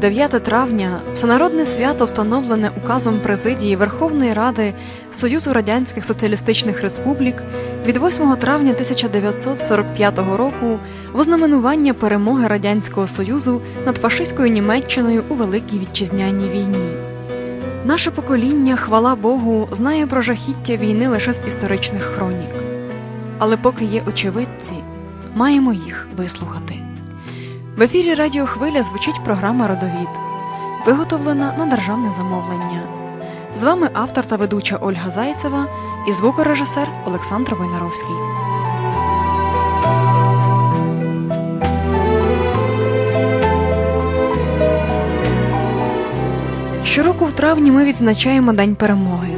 День 9 травня, всенародне свято, встановлене указом президії Верховної Ради Союзу Радянських Соціалістичних Республік від 8 травня 1945 року в ознаменування перемоги Радянського Союзу над фашистською Німеччиною у Великій Вітчизняній війні. Наше покоління, хвала Богу, знає про жахіття війни лише з історичних хронік. Але поки є очевидці, маємо їх вислухати. В ефірі Радіо Хвиля звучить програма Родовід, виготовлена на державне замовлення. З вами автор та ведуча Ольга Зайцева і звукорежисер Олександр Войнаровський. Щороку в травні ми відзначаємо День перемоги.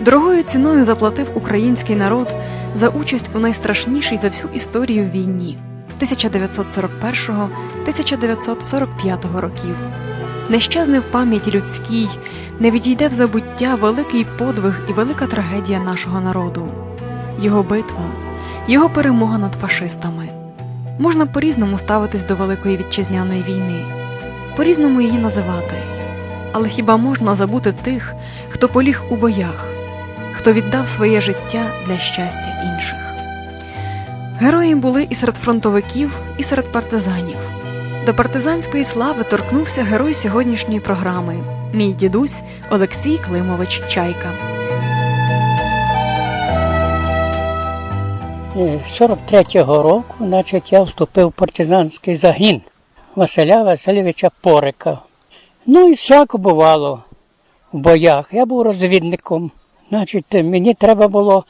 Дорогою ціною заплатив український народ за участь у найстрашнішій за всю історію війні 1941-1945 років. Не щезне в пам'яті людській, не відійде в забуття великий подвиг і велика трагедія нашого народу, його битва, його перемога над фашистами. Можна по-різному ставитись до Великої вітчизняної війни, по-різному її називати. Але хіба можна забути тих, хто поліг у боях, хто віддав своє життя для щастя інших? Герої були і серед фронтовиків, і серед партизанів. До партизанської слави торкнувся герой сьогоднішньої програми мій дідусь Олексій Климович Чайка. Е, 43-го року, значить, я вступив в партизанський загін Василя Васильовича Порика. Ну і всяко бувало в боях. Я був розвідником. Значить, мені треба було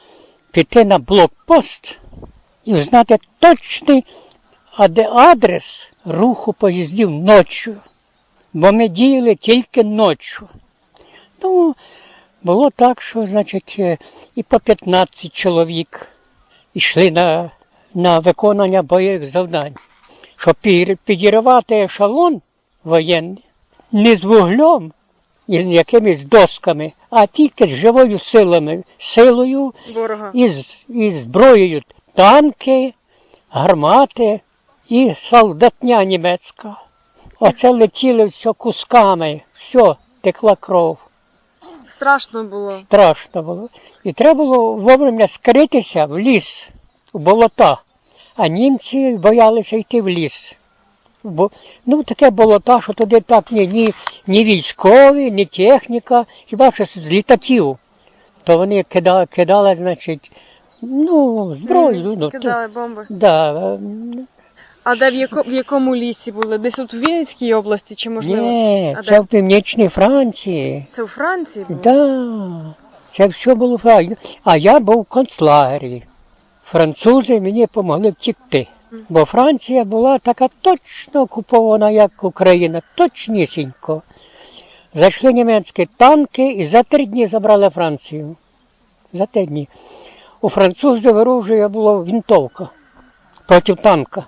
піти на блокпост і знати точний адрес руху поїздів ночі. Бо ми діяли тільки ночі. Ну, було так, що, значить, е, і по 15 чоловік йшли на, на виконання бойових завдань. Щоб підірвати ешелон воєнний не з вуглем і з якимись досками, а тільки з живою силами, силою Ворога. і, з- і зброєю танки, гармати і солдатня німецька. Оце летіли все кусками, все, текла кров. Страшно було. Страшно було. І треба було вовремя скритися в ліс, в болота. А німці боялися йти в ліс. Бо, ну, таке болота, що туди так ні, ні, ні військові, ні техніка, хіба що з літаків. То вони кидали, кидали значить, ну, зброю. ну, Кидали бомби. да, А де в, яко, в якому лісі були? Десь от у Вінницькій області чи можливо? ні, А це де? в північній Франції. Це у Франції було? Да, це все було файно. А я був в концлагері. Французи мені допомогли втікти. Бо Франція була така точно окупована, як Україна, точнісінько. Зайшли німецькі танки і за три дні забрали Францію. За три дні. У французів оружия було вінтовка проти танка.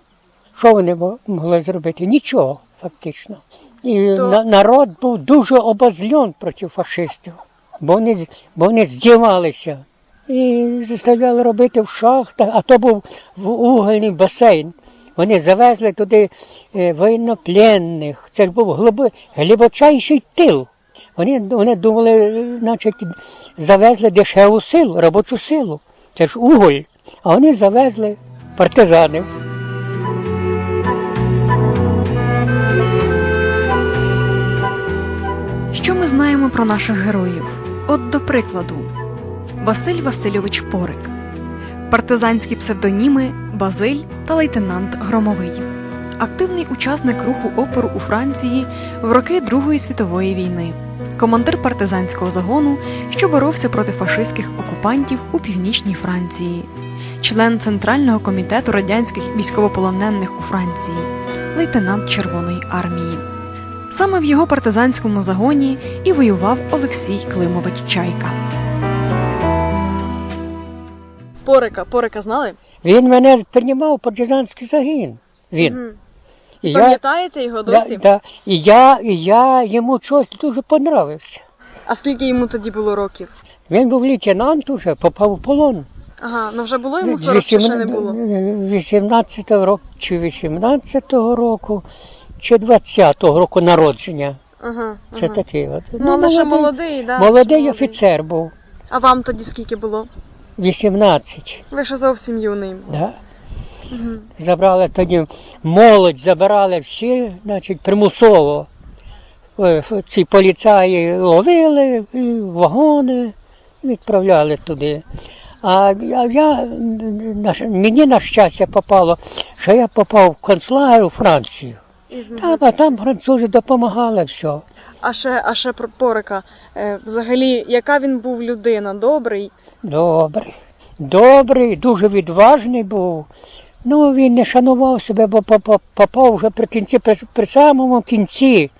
Що вони могли зробити? Нічого, фактично. І То- народ був дуже обозльон проти фашистів, бо вони, бо вони здівалися. І заставляли робити в шахтах, а то був угольний басейн. Вони завезли туди е, воєннопленних. Це ж був глибочайший тил. Вони, вони думали, е, значить, завезли дешеву силу, робочу силу. Це ж уголь. А вони завезли партизанів. Що ми знаємо про наших героїв? От до прикладу: Василь Васильович Порик, партизанські псевдоніми Базиль та лейтенант Громовий, активний учасник руху опору у Франції в роки Другої світової війни, командир партизанського загону, що боровся проти фашистських окупантів у північній Франції, член Центрального комітету радянських військовополонених у Франції, лейтенант Червоної армії. Саме в його партизанському загоні і воював Олексій Климович Чайка. Порика, Порика знали? Він мене приймав партизанський загін. Він. І Пам'ятаєте його да, да, і, я, і я йому щось дуже понравився. А скільки йому тоді було років? Він був лейтенант уже, попав у полон. Ага, ну вже було йому З 40 чи ще не було? 18 року чи 18 року чи 20-го року народження. Ага, Це такий от. Ну, але ще молодий, да? молодий ще офіцер був, А вам тоді скільки було? 18. Ви ще зовсім юний. Да. Забрали тоді молодь, забирали всі, значить, примусово. Е, Ці поліцаї ловили і вагони відправляли туди. А я, я мені на щастя попало, що я попав в концлагер у Францію. Там, а там французи допомагали все. А ще, а ще про Порика. Е, взагалі, яка він був людина? Добрий? Добрий. Добрий, дуже відважний був. Ну, він не шанував себе, бо попав вже при кінці, при, при самому кінці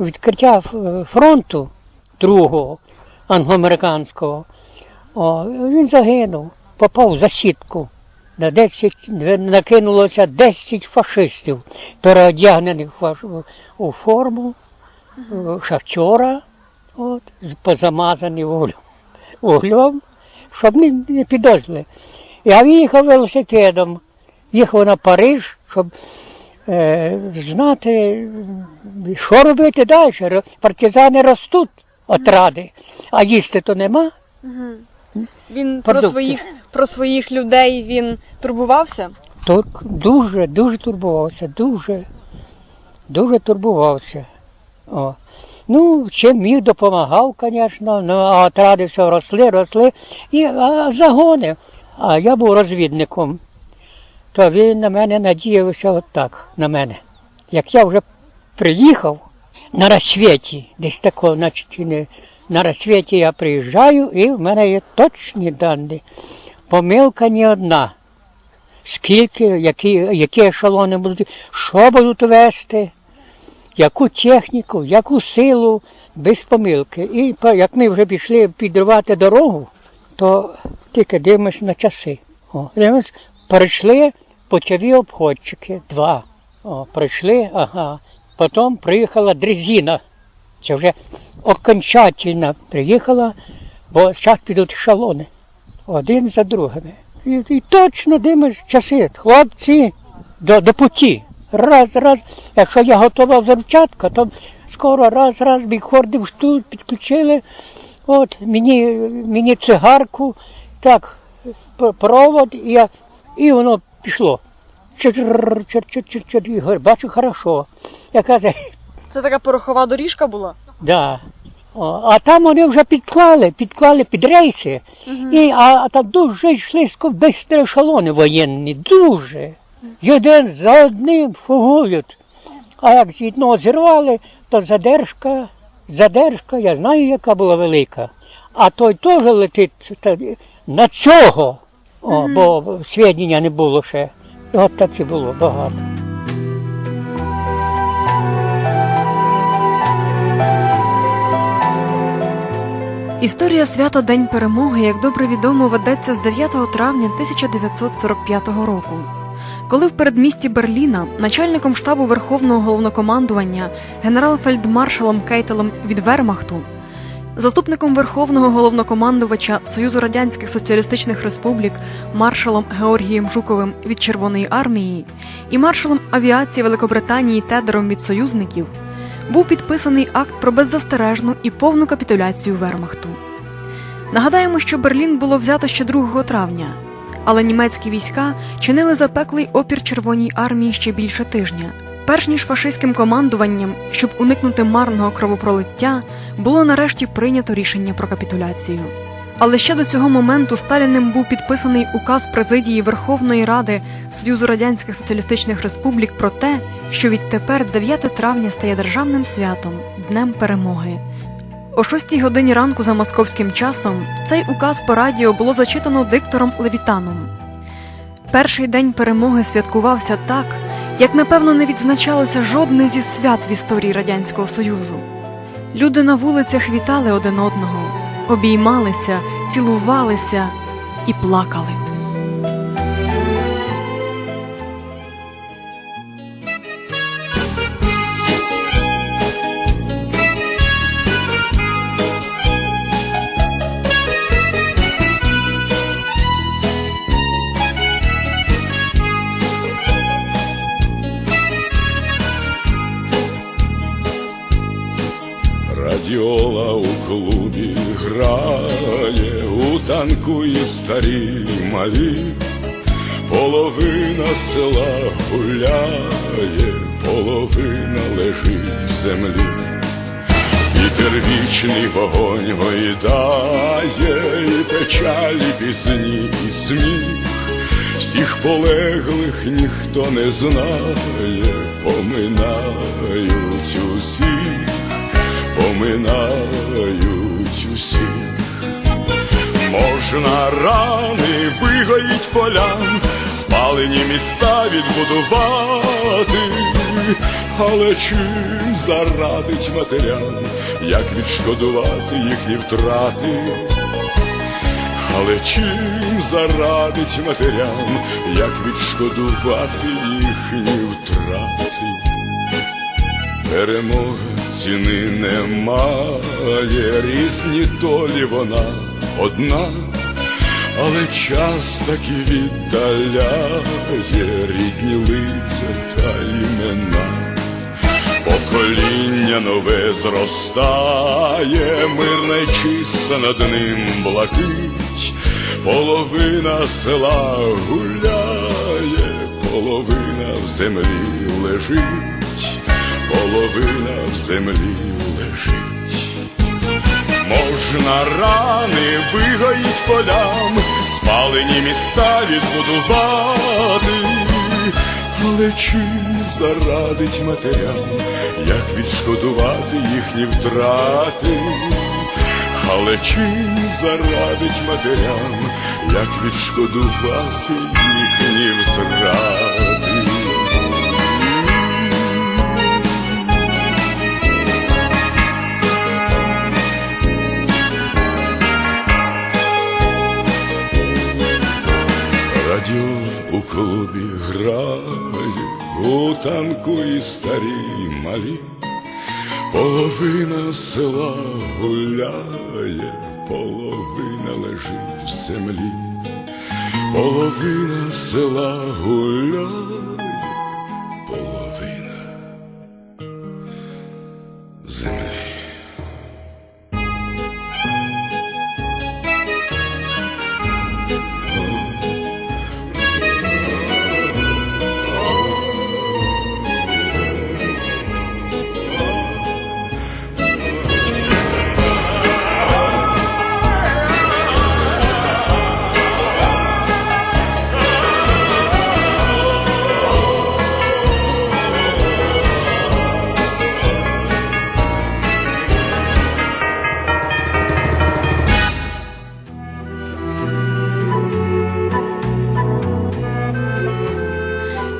відкриття фронту другого англоамериканського. О, він загинув, попав в засідку. На 10, накинулося 10 фашистів, переодягнених у форму е, шахтера, от, позамазані вуглем, вуглем, щоб не, підозрили. Я їхав велосипедом, їхав на Париж, щоб е, знати, що робити далі. Партизани ростуть отради, а їсти то нема. Угу. Він про Продукти. своїх, про своїх людей він турбувався? Тур дуже, дуже турбувався, дуже, дуже турбувався. О. Ну, чим міг допомагав, звісно, ну, а отради все росли, росли, і а, загони. А я був розвідником, то він на мене надіявся отак, на мене. Як я вже приїхав на розсвіті, десь такого, значить, не- на розсвіті я приїжджаю, і в мене є точні дані. Помилка ні одна скільки, які, які ешелони будуть, що будуть вести, яку техніку, яку силу, без помилки. І як ми вже пішли підривати дорогу, то тільки дивимося на часи. О, дивимось, прийшли почові обходчики, два. О, прийшли, ага. Потім приїхала дрезина. Це вже окончательно приїхала, бо зараз підуть ешелони один за другими. І, і точно дивимось часи, хлопці до, до путі. Раз, раз. Якщо я готував заручатка, то скоро раз, раз бігхордив тут, підключили. От мені, мені цигарку, так, провод, і, я, і воно пішло. Говорю, бачу хорошо. Я кажу, Це така порохова доріжка була? Да. А там вони вже підклали, підклали під рейси. І, а, а там дуже йшли десь ешелони воєнні, дуже. Один за одним фугують. А як з одного зірвали, то задержка, задержка, я знаю, яка була велика. А той теж летить на цього, О, бо свідчення не було ще. І от так і було багато. Історія свято День перемоги, як добре відомо, ведеться з 9 травня 1945 року. Коли в передмісті Берліна начальником штабу Верховного головнокомандування генерал-фельдмаршалом Кейтелем від Вермахту, заступником Верховного головнокомандувача Союзу Радянських Соціалістичних Республік маршалом Георгієм Жуковим від Червоної армії і маршалом авіації Великобританії Тедером від союзників був підписаний акт про беззастережну і повну капітуляцію Вермахту. Нагадаємо, що Берлін було взято ще 2 травня, але німецькі війська чинили запеклий опір Червоній армії ще більше тижня. Перш ніж фашистським командуванням, щоб уникнути марного кровопролиття, було нарешті прийнято рішення про капітуляцію. Але ще до цього моменту Сталіним був підписаний указ президії Верховної Ради Союзу Радянських Соціалістичних Республік про те, що відтепер 9 травня стає державним святом Днем Перемоги. О 6 годині ранку за московським часом цей указ по радіо було зачитано диктором Левітаном. Перший день перемоги святкувався так, як напевно не відзначалося жодне зі свят в історії Радянського Союзу. Люди на вулицях вітали один одного, обіймалися, цілувалися і плакали. Старі малі, половина села гуляє, половина лежить в землі. Вітер вічний вогонь гойдає, і печалі пісні, і сміх. Всіх полеглих ніхто не знає, поминають усіх, поминають усіх. Можна рани вигоїть полям, спалені міста відбудувати, але чим зарадить матерям, як відшкодувати їхні втрати? Але чим зарадить матерям, як відшкодувати їхні втрати? Перемога ціни немає, різні долі вона одна, але час таки віддаляє рідні лиця та імена. Покоління нове зростає, мирна й чиста над ним блакить, половина села гуляє, половина в землі лежить, половина в землі. Можна рани вигоїть полям, спалені міста відбудувати, але чим зарадить матерям, як відшкодувати їхні втрати, але чим зарадить матерям, як відшкодувати їхні втрати. У грають у танку і старі і малі, половина села гуляє, половина лежить в землі, половина села гуляє,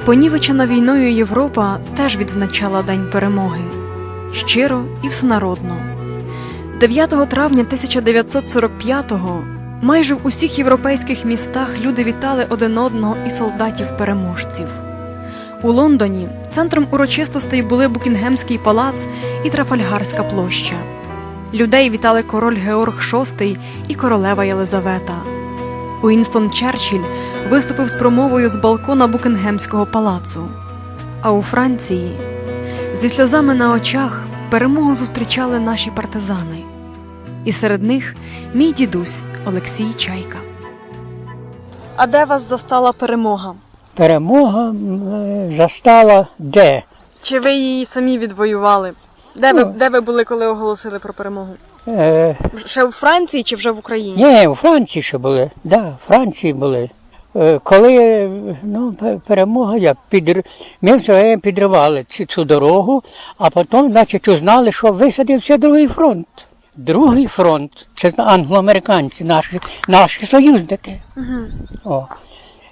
Понівечена війною Європа теж відзначала День перемоги щиро і всенародно. 9 травня 1945-го майже в усіх європейських містах люди вітали один одного і солдатів-переможців. У Лондоні центром урочистостей були Букінгемський палац і Трафальгарська площа. Людей вітали король Георг VI і королева Єлизавета. Уінстон Черчилль виступив з промовою з балкона Букінгемського палацу. А у Франції зі сльозами на очах перемогу зустрічали наші партизани. І серед них мій дідусь Олексій Чайка. А де вас застала перемога? Перемога застала де? Чи ви її самі відвоювали? Де ви- де ви були, коли оголосили про перемогу? Е, Ще у Франції чи вже в Україні? ні, у Франції ще були. Да, в Франції були. Е, коли ну, пе- перемога, як підр... ми все підривали цю, цю дорогу, а потім, значить, узнали, що висадився другий фронт. Другий фронт, це англоамериканці, наші, наші союзники. Угу. О.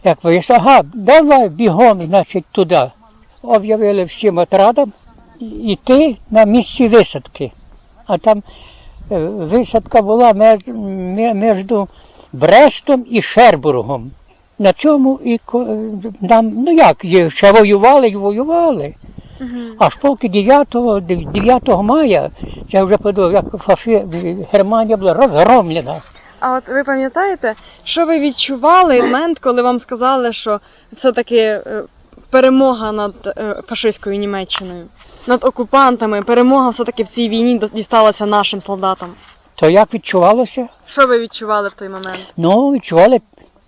Як вийшло, ага, давай бігом, значить, туди. Об'явили всім отрадам йти на місці висадки. А там висадка була між, Брестом і Шербургом. На цьому і е, нам, ну як, ще воювали і воювали. Угу. Аж поки 9, 9 мая, це вже подумав, як фаши, Германія була розгромлена. А от ви пам'ятаєте, що ви відчували момент, коли вам сказали, що все-таки е, перемога над е, фашистською Німеччиною, над окупантами, перемога все-таки в цій війні дісталася нашим солдатам. То як відчувалося? Що ви відчували в той момент? Ну, відчували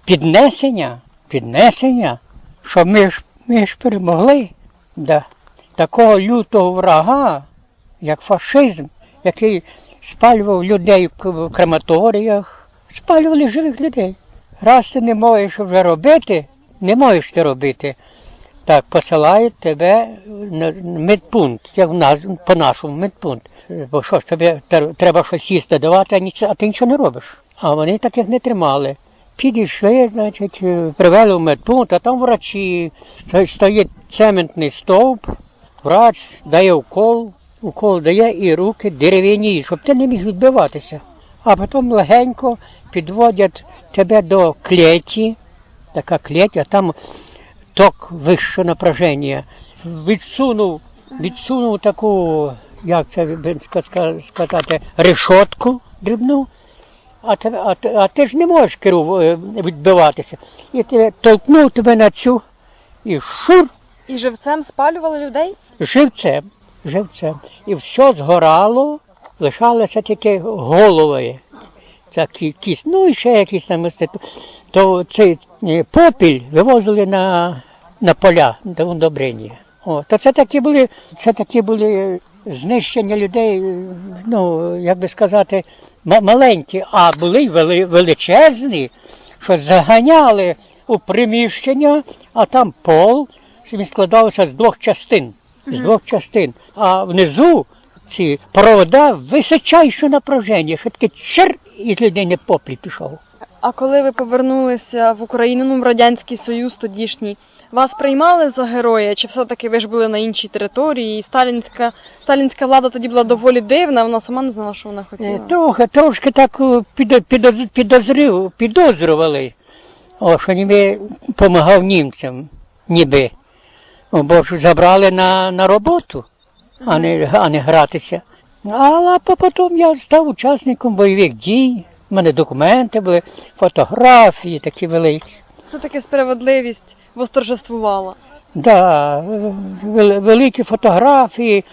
піднесення, піднесення, що ми ж, ми ж перемогли. Да. Такого лютого врага, як фашизм, який спалював людей в крематоріях, спалювали живих людей. Раз ти не можеш вже робити, не можеш ти робити. Так, посилають тебе на медпункт, як в нас, по-нашому медпункт. Бо що ж тобі треба щось їсти давати, а, ти нічого не робиш. А вони таких не тримали. Підійшли, значить, е, привели в медпункт, а там врачі, стоїть цементний стовп, врач дає укол, укол дає і руки дерев'яні, щоб ти не міг відбиватися. А потім легенько підводять тебе до клеті, така клеть, а там ток вищого напряження. Відсунув, відсунув таку, як це сказати, решотку дрібну, а, те- а, а ти ж не можеш керу відбиватися. І ти толкнув тебе на цю і шур І живцем спалювали людей? живцем, живцем. І все згорало, лишалися тільки голови. Такі кість, ну і ще якісь там. То цей е, попіль вивозили на, на поля до удобрення. О, то це такі були, це такі були знищення людей, ну, як би сказати, ма- маленькі, а були вели, величезні, що заганяли у приміщення, а там пол, він складався з двох частин. З двох частин. А внизу ці провода височайше напряження, що таке чер і з людини поплі пішов. А коли ви повернулися в Україну, ну в Радянський Союз тодішній, вас приймали за героя, чи все-таки ви ж були на іншій території? І сталінська, сталінська влада тоді була доволі дивна, вона сама не знала, що вона Е, хотіла. Трохи, трошки так е, підозрив, підозрювали, о, що ніби допомагав німцям, ніби. Бо ж забрали на, на роботу, а не, а не гратися. А по- потім я став учасником бойових дій. У мене документи були, фотографії такі великі. Все-таки справедливість восторжествувала. Да, великі фотографії,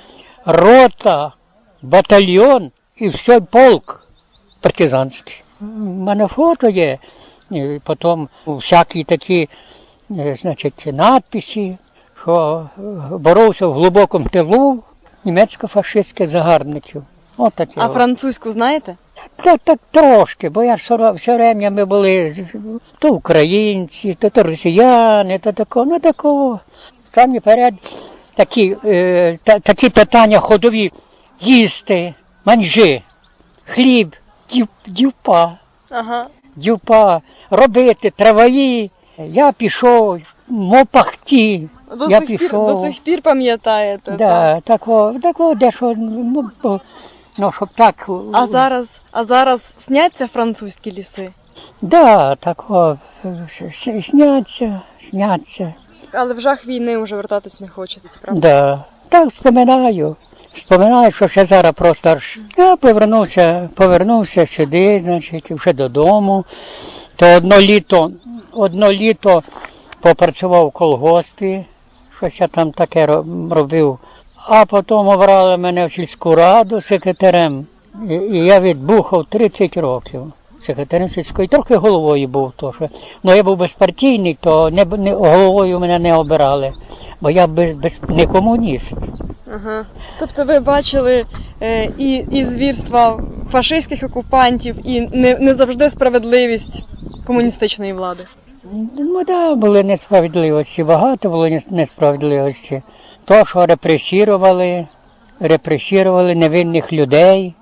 рота, батальйон і все полк партизанський. У мене фото є, і потім всякі такі, е, значить, надписи, що е, боровся в глибокому тилу німецько-фашистських загарбників. От такі. А французьку знаєте? Так, так трошки, бо я ж все, время ми були то українці, то, то росіяни, то такого, ну такого. Самі перед такі, е, та, такі питання ходові їсти, манжи, хліб, дів, дівпа, Ага. дівпа, робити траваї. Я пішов, мопахті. До, я цих пір, пішов. до цих пір пам'ятаєте. так. Да, такого, такого дещо, ну, бо- ну, щоб так. А зараз, а зараз сняться французькі ліси. Да, с- сняться, сняться. Але в жах війни вже вертатись не хочеться, правда? Да. Так вспоминаю. Вспоминаю, що ще зараз просто ж. Я повернувся, повернувся сюди, значить, вже додому. То одно літо, одно літо попрацював в колгоспі, щось я там таке робив. А потім обрали мене в сільську раду секретарем. І, я відбухав 30 років. Секретарем сільської, трохи головою був то, що. Ну я був безпартійний, то не, не головою мене не обирали, бо я без, без, не комуніст. Ага. Тобто ви бачили е, і, і звірства фашистських окупантів, і не, не завжди справедливість комуністичної влади. Ну да, були несправедливості, багато було нес- несправедливості. То, що репресірували, репресірували невинних людей,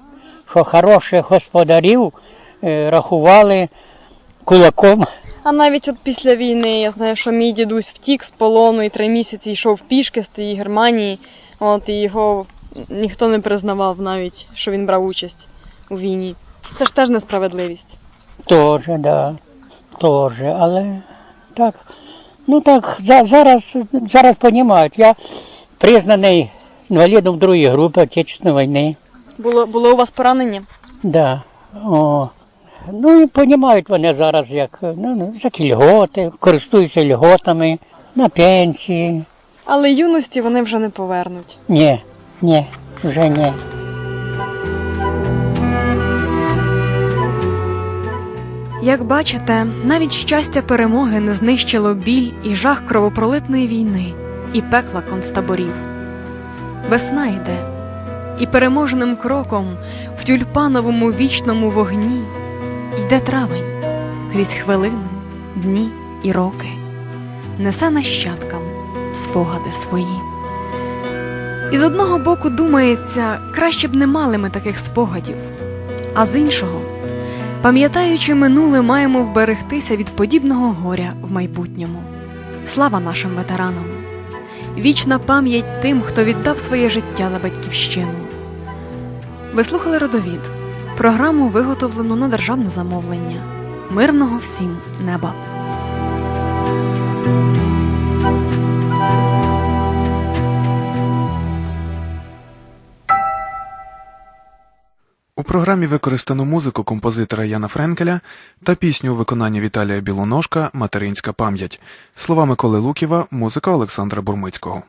що хороших господарів е, рахували кулаком. А навіть от після війни я знаю, що мій дідусь втік з полону і три місяці йшов пішки з тієї Германії. От і його ніхто не признавав навіть, що він брав участь у війні. Це ж теж несправедливість. Тоже, да. Тоже, але так. Ну так, за, зараз, зараз розуміють, я признаний інвалідом другої групи Отечественної війни. Було, було у вас поранення? Да. О. Ну і розуміють вони зараз, як ну, ну, всякі льготи, користуються льготами. на пенсії. Але юності вони вже не повернуть. Ні, ні, вже ні. Як бачите, навіть щастя перемоги не знищило біль і жах кровопролитної війни і пекла концтаборів. Весна йде, і переможним кроком в тюльпановому вічному вогні йде травень крізь хвилини, дні і роки, несе нащадкам спогади свої. І з одного боку думається, краще б не мали ми таких спогадів, а з іншого. Пам'ятаючи минуле, маємо вберегтися від подібного горя в майбутньому. Слава нашим ветеранам! Вічна пам'ять тим, хто віддав своє життя за батьківщину. Ви слухали родовід, програму виготовлену на державне замовлення. Мирного всім неба! Програмі використано музику композитора Яна Френкеля та пісню у виконанні Віталія Білоножка Материнська пам'ять, слова Миколи Луківа, музика Олександра Бурмицького.